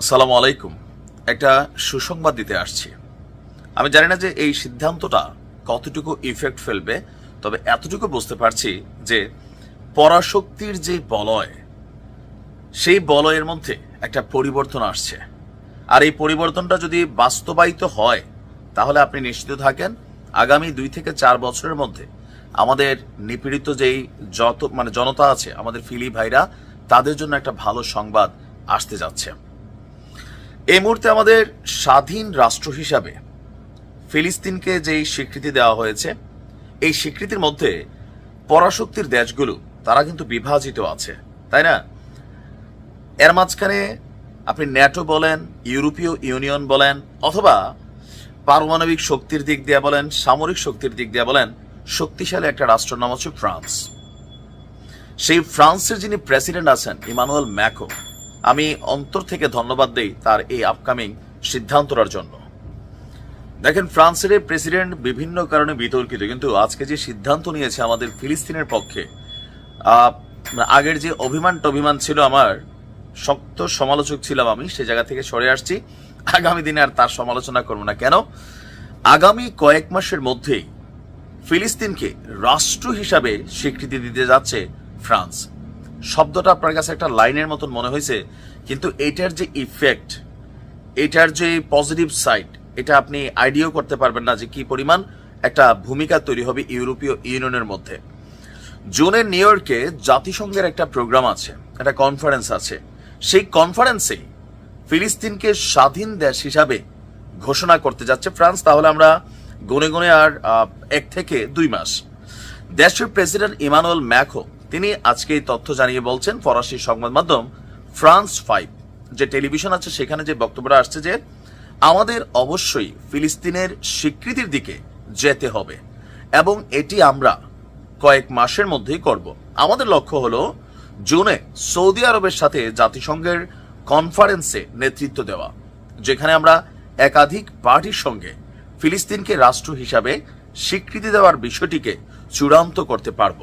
আসসালামু আলাইকুম। একটা সুসংবাদ দিতে আসছি। আমি জানি না যে এই সিদ্ধান্তটা কতটুকু ইফেক্ট ফেলবে, তবে এতটুকু বুঝতে পারছি যে পরাশক্তির যে বলয়, সেই বলয়ের মধ্যে একটা পরিবর্তন আসছে। আর এই পরিবর্তনটা যদি বাস্তবায়িত হয়, তাহলে আপনি নিশ্চিত থাকেন, আগামী দুই থেকে চার বছরের মধ্যে আমাদের নিপীড়িত যেই যত মানে জনতা আছে, আমাদের ফিলি ভাইরা, তাদের জন্য একটা ভালো সংবাদ আসতে যাচ্ছে। এই মুহূর্তে আমাদের স্বাধীন রাষ্ট্র হিসাবে ফিলিস্তিনকে যেই স্বীকৃতি দেওয়া হয়েছে, এই স্বীকৃতির মধ্যে পরাশক্তির দেশগুলো, তারা কিন্তু বিভাজিত আছে, তাই না? এর মাঝখানে আপনি ন্যাটো বলেন, ইউরোপীয় ইউনিয়ন বলেন, অথবা পারমাণবিক শক্তির দিক দিয়ে বলেন, সামরিক শক্তির দিক দিয়ে বলেন, শক্তিশালী একটা রাষ্ট্রের নাম হচ্ছে ফ্রান্স। সেই ফ্রান্সের যিনি প্রেসিডেন্ট আছেন, ইমানুয়েল ম্যাকো আমি অন্তর থেকে ধন্যবাদ দেই তার এই আপকামিং সিদ্ধান্তটার জন্য। দেখেন, ফ্রান্সের প্রেসিডেন্ট বিভিন্ন কারণে বিতর্কিত, কিন্তু আজকে যে সিদ্ধান্ত নিয়েছে আমাদের ফিলিস্তিনের পক্ষে আগের যে অভিমান টভিমান ছিল আমার, শক্ত সমালোচক ছিলাম আমি, সে জায়গা থেকে সরে আসছি। আগামী দিনে আর তার সমালোচনা করব না। কেন? আগামী কয়েক মাসের মধ্যেই ফিলিস্তিনকে রাষ্ট্র হিসাবে স্বীকৃতি দিতে যাচ্ছে ফ্রান্স। শব্দটা আপনার কাছে একটা লাইনের মতন মনে হয়েছে, কিন্তু এটার যে ইফেক্ট এটার যে পজিটিভ সাইড এটা আপনি আইডিয়াও করতে পারবেন না যে কি পরিমাণ একটা ভূমিকা তৈরি হবে ইউরোপীয় ইউনিয়নের মধ্যে। জুনে নিউ ইয়র্কে জাতিসংঘের একটা প্রোগ্রাম আছে, একটা কনফারেন্স আছে। সেই কনফারেন্সে ফিলিস্তিনকে স্বাধীন দেশ হিসাবে ঘোষণা করতে যাচ্ছে ফ্রান্স, তাহলে আমরা গুনে গুনে আর এক থেকে দুই মাস। দেশের প্রেসিডেন্ট ইমানুয়েল ম্যাকো তিনি আজকে এই তথ্য জানিয়ে বলছেন ফরাসি সংবাদ মাধ্যম ফ্রান্স ফাইভ। যে টেলিভিশন আছে, সেখানে যে বক্তব্যটা আসছে যে, আমাদের অবশ্যই ফিলিস্তিনের স্বীকৃতির দিকে যেতে হবে এবং এটি আমরা কয়েক মাসের মধ্যেই করব। আমাদের লক্ষ্য হলো জুনে সৌদি আরবের সাথে জাতিসংঘের কনফারেন্সে নেতৃত্ব দেওয়া, যেখানে আমরা একাধিক পার্টির সঙ্গে ফিলিস্তিনকে রাষ্ট্র হিসাবে স্বীকৃতি দেওয়ার বিষয়টিকে চূড়ান্ত করতে পারব।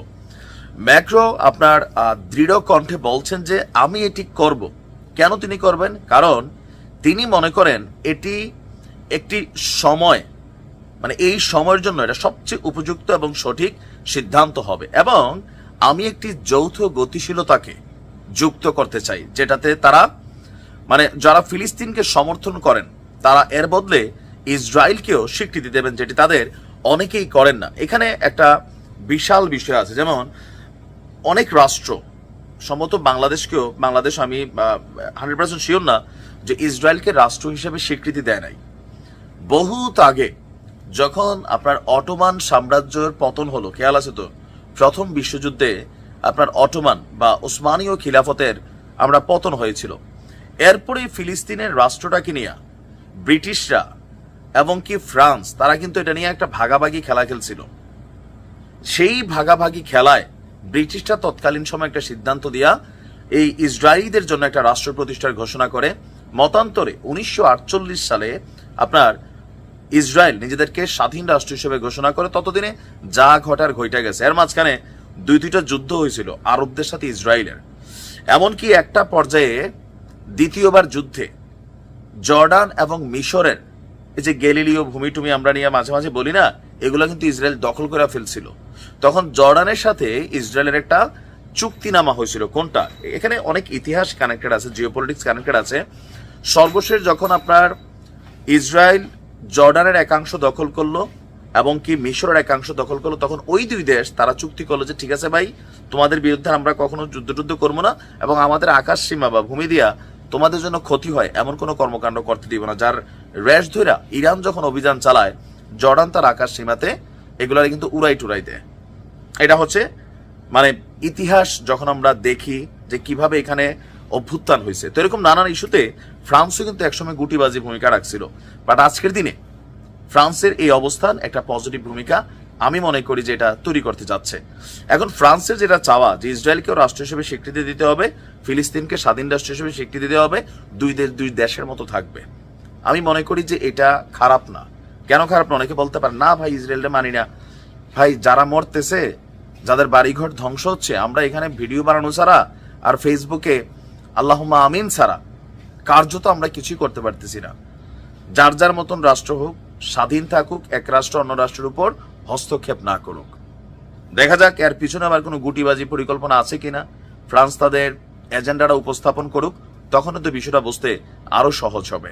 ম্যাক্রো আপনার দৃঢ় কণ্ঠে বলছেন যে, আমি এটি করব। কেন তিনি করবেন? কারণ তিনি মনে করেন এটি একটি সময় মানে এই সময়ের জন্য এটা সবচেয়ে উপযুক্ত এবং সঠিক সিদ্ধান্ত হবে। এবং আমি একটি যৌথ গতিশীলতাকে যুক্ত করতে চাই, যেটাতে তারা মানে যারা ফিলিস্তিনকে সমর্থন করেন, তারা এর বদলে ইসরায়েলকেও স্বীকৃতি দেবেন, যেটি তাদের অনেকেই করেন না। এখানে একটা বিশাল বিষয় আছে, যেমন অনেক রাষ্ট্র, সম্ভবত বাংলাদেশকেও, বাংলাদেশ আমি হান্ড্রেড পার্সেন্ট শিওর না যে ইসরায়েলকে রাষ্ট্র হিসেবে স্বীকৃতি দেয় নাই। বহুত আগে যখন আপনার অটোমান সাম্রাজ্যের পতন হলো, খেয়াল আছে তো? প্রথম বিশ্বযুদ্ধে আপনার অটোমান বা ওসমানীয় খিলাফতের আমরা পতন হয়েছিল। এরপরে ফিলিস্তিনের রাষ্ট্রটাকে নিয়ে ব্রিটিশরা এবং কি ফ্রান্স, তারা কিন্তু এটা নিয়ে একটা ভাগাভাগি খেলা খেলছিল। সেই ভাগাভাগি খেলায় ব্রিটিশরা তৎকালীন সময় একটা সিদ্ধান্ত দিয়া এই ইসরায়েলিদের জন্য একটা রাষ্ট্র প্রতিষ্ঠার ঘোষণা করে। মতান্তরে উনিশশো আটচল্লিশ সালে আপনার ইসরায়েল নিজেদেরকে স্বাধীন রাষ্ট্র হিসেবে ঘোষণা করে। ততদিনে যা ঘটার ঘইটা গেছে। এর মাঝখানে দুই দুইটা যুদ্ধ হয়েছিল আরবদের সাথে ইসরায়েলের এমনকি একটা পর্যায়ে দ্বিতীয়বার যুদ্ধে জর্ডান এবং মিশরের এই যে ভূমি টুমি আমরা নিয়ে মাঝে মাঝে বলি না, এগুলো কিন্তু ইসরায়েল দখল করে ফেলছিল। তখন জর্ডানের সাথে ইসরায়েলের একটা চুক্তিনামা হয়েছিল, কোনটা? এখানে অনেক ইতিহাস কানেক্টেড আছে জিওপলিটিক্স কানেক্টেড আছে। সর্বশেষ যখন আপনার ইসরায়েল জর্ডানের একাংশ দখল করল এবং কি মিশরের একাংশ দখল করল, তখন ওই দুই দেশ তারা চুক্তি করল যে, ঠিক আছে ভাই, তোমাদের বিরুদ্ধে আমরা কখনো যুদ্ধ টুদ্ধ করব না এবং আমাদের আকাশ সীমা বা ভূমি দিয়া তোমাদের জন্য ক্ষতি হয়, এমন কোনো কর্মকাণ্ড করতে দিব না। যার র্যাশ ধইরা ইরান যখন অভিযান চালায়, জর্ডান তার আকাশ সীমাতে এগুলার কিন্তু উড়াই টুরাই দেয়। এটা হচ্ছে মানে ইতিহাস যখন আমরা দেখি যে কীভাবে এখানে অভ্যুত্থান হয়েছে তো এরকম নানান ইস্যুতে ফ্রান্সও কিন্তু একসময় গুটিবাজি ভূমিকা রাখছিল। বাট আজকের দিনে ফ্রান্সের এই অবস্থান একটা পজিটিভ ভূমিকা আমি মনে করি যে এটা তৈরি করতে যাচ্ছে। এখন ফ্রান্সের যেটা চাওয়া, যে ইসরায়েলকেও রাষ্ট্র হিসেবে স্বীকৃতি দিতে হবে, ফিলিস্তিনকে স্বাধীন রাষ্ট্র হিসেবে স্বীকৃতি দিতে হবে, দুই দেশ, দুই দেশের মতো থাকবে। আমি মনে করি যে এটা খারাপ না। কেন খারাপ না? অনেকে বলতে পারে, না ভাই ইসরায়েলটা মানি না। ভাই, যারা মরতেছে, যাদের বাড়িঘর ধ্বংস হচ্ছে, আমরা এখানে ভিডিও বানানো ছাড়া আর ফেসবুকে আল্লাহুম্মা আমিন ছাড়া কার্যত আমরা কিছুই করতে পারতেছি না। যার যার মতন রাষ্ট্র হোক, স্বাধীন থাকুক, এক রাষ্ট্র অন্য রাষ্ট্রের উপর হস্তক্ষেপ না করুক। দেখা যাক, এর পিছনে আবার কোনো গুটিবাজি পরিকল্পনা আছে কিনা। ফ্রান্স তাদের এজেন্ডাটা উপস্থাপন করুক তখন তো বিষয়টা বুঝতে আরও সহজ হবে।